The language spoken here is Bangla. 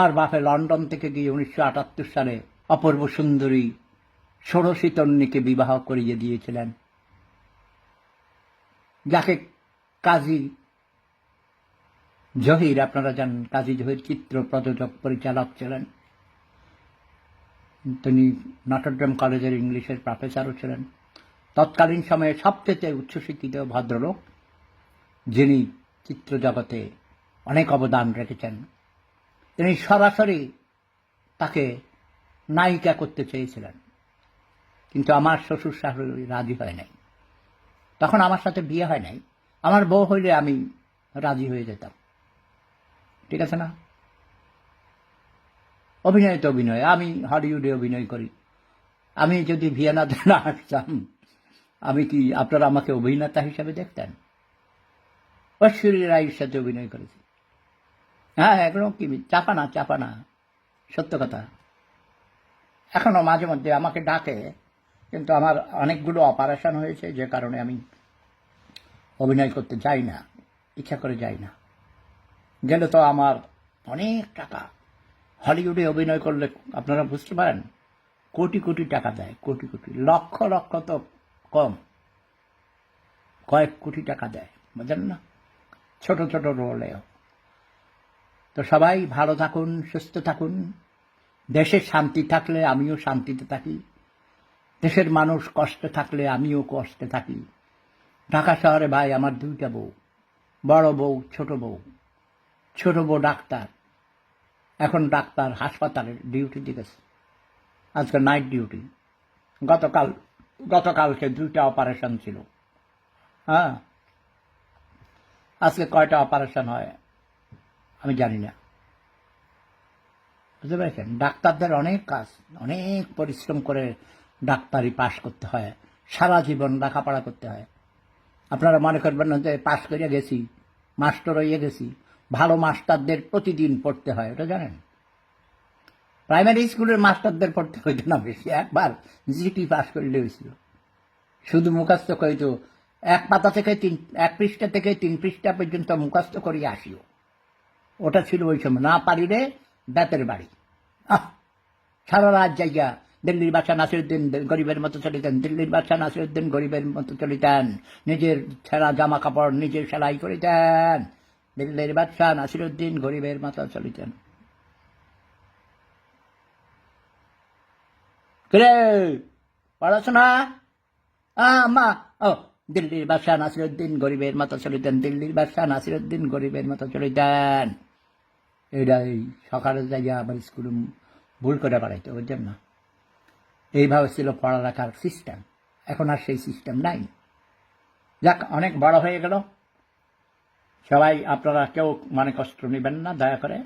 আমার বাপে লন্ডন থেকে গিয়ে উনিশশো আটাত্তর সালে অপূর্ব সুন্দরী ষোড়শী তন্নিকে বিবাহ করিয়ে দিয়েছিলেন। যাকে কাজী জহির, আপনারা জানেন, কাজী জহির চিত্র প্রযোজক, পরিচালক ছিলেন। তিনি নটরডেম কলেজের ইংলিশের প্রফেসরও ছিলেন। তৎকালীন সময়ে সবচেয়ে উচ্চশিক্ষিত ভদ্রলোক, যিনি চিত্র জগতে অনেক অবদান রেখেছেন। তিনি সরাসরি তাকে নায়িকা করতে চেয়েছিলেন। কিন্তু আমার শ্বশুর শাশুড়ি রাজি হয় নাই। তখন আমার সাথে বিয়ে হয় নাই। আমার বউ হইলে আমি রাজি হয়ে যেতাম। ঠিক আছে না? অভিনয় তো অভিনয়। আমি হলিউডে অভিনয় করি। আমি যদি ভিয়েনাতে না আসতাম, আমি কি আপনারা আমাকে অভিনেতা হিসাবে দেখতেন? ঐশ্বরী রায়ের সাথে অভিনয় করেছি। হ্যাঁ একদম কি চাপা না চাপা না সত্য কথা। এখনও মাঝে মধ্যে আমাকে ডাকে, কিন্তু আমার অনেকগুলো অপারেশন হয়েছে, যে কারণে আমি অভিনয় করতে যাই না, ইচ্ছা করে যাই না। গেলে তো আমার অনেক টাকা। হলিউডে অভিনয় করলে আপনারা বুঝতে পারেন, কোটি কোটি টাকা দেয়, কোটি কোটি, লক্ষ লক্ষ তো কম। কয়েক কোটি টাকা দেয়, বুঝলেন না? ছোট ছোট রোলেও। তো সবাই ভালো থাকুন, সুস্থ থাকুন। দেশে শান্তি থাকলে আমিও শান্তিতে থাকি। দেশের মানুষ কষ্টে থাকলে আমিও কষ্টে থাকি। ঢাকা শহরে ভাই, আমার দুইটা বউ। বড় বউ, ছোট বউ। ছোট বউ ডাক্তার। এখন ডাক্তার হাসপাতালে ডিউটি গেছে আজকে নাইট ডিউটি। গতকাল, গতকালকে দুইটা অপারেশন ছিল। হ্যাঁ? আজকে কয়টা অপারেশন হয়? আমি জানি না। বুঝতে পেরেছেন? ডাক্তারদের অনেক কাজ, অনেক পরিশ্রম করে ডাক্তারি পাশ করতে হয়। সারা জীবন লেখাপড়া করতে হয়। আপনারা মনে করবেন না যে পাশ করে গেছি, মাস্টার হয়ে গেছি। ভালো মাস্টারদের প্রতিদিন পড়তে হয়, ওটা জানেন? প্রাইমারি স্কুলের মাস্টারদের পড়তে হইতো না বেশি, একবার জিটি পাস করলে হয়েছিল শুধু মুখাস্ত কইতো এক পাতা থেকে তিন, এক পৃষ্ঠা থেকে তিন পৃষ্ঠা পর্যন্ত মুখাস্ত করিয়ে আসিও। ওটা ছিল ওই সময়। না পারিলে বেতের বাড়ি। আহ, সারা রাত জায়গা দিল্লির বাচ্চা নাসিরুদ্দিন গরিবের মতো চলিতেন, দিল্লির বাচ্চা নাসিরুদ্দিন গরিবের মতো চলিতেন, নিজের ছেঁড়া জামা কাপড় নিজে সেলাই করিতেন, দিল্লির বাচ্চা নাসিরুদ্দিন গরিবের মতো চলিতেন। পড়াশোনা? মা, ও, দিল্লির বাদশাহ নাসিরুদ্দিন গরিবের মতো চলিতেন, দিল্লির বাদশাহ নাসিরুদ্দিন গরিবের মতো চলিতেন। এটা এই সকালে যাইয়া আবার স্কুলে ভুল করে বাড়াইতে বুঝছেন না? এইভাবে ছিল পড়ালেখার সিস্টেম এখন আর সেই সিস্টেম নাই। যাক, অনেক বড় হয়ে গেল। সবাই, আপনারা কেউ মানে কষ্ট নেবেন না, দয়া করে।